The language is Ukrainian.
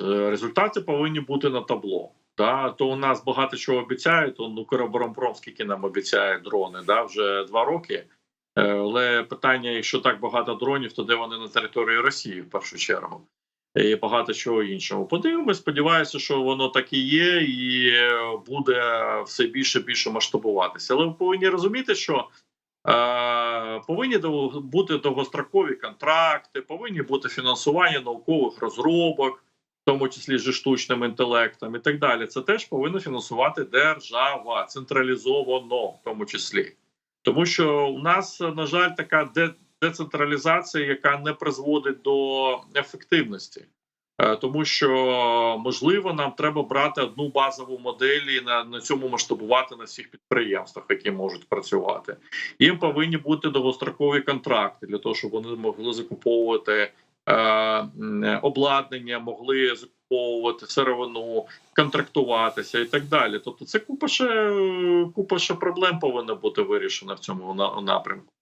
Е, Результати повинні бути на табло. Да, то у нас багато чого обіцяють. Он Укроборонпром скільки нам обіцяє дрони, да, вже два роки. Е, Але питання, якщо так багато дронів, то де вони на території Росії в першу чергу, і багато чого іншого. Подивимось, сподіваюся, що воно так і є, і буде все більше більше масштабуватися. Але ви повинні розуміти, що е, повинні бути довгострокові контракти, повинні бути фінансування наукових розробок, тому числі зі штучним інтелектом і так далі. Це теж повинна фінансувати держава централізовано, в тому числі. Тому що у нас, на жаль, така де- децентралізація, яка не призводить до ефективності. Е, Тому що можливо нам треба брати одну базову модель і на, на цьому масштабувати на всіх підприємствах, які можуть працювати. Їм повинні бути довгострокові контракти для того, щоб вони могли закуповувати обладнання, могли закуповувати сировину, контрактуватися і так далі. Тобто, це купа ще купа ще проблем повинна бути вирішена в цьому на- напрямку.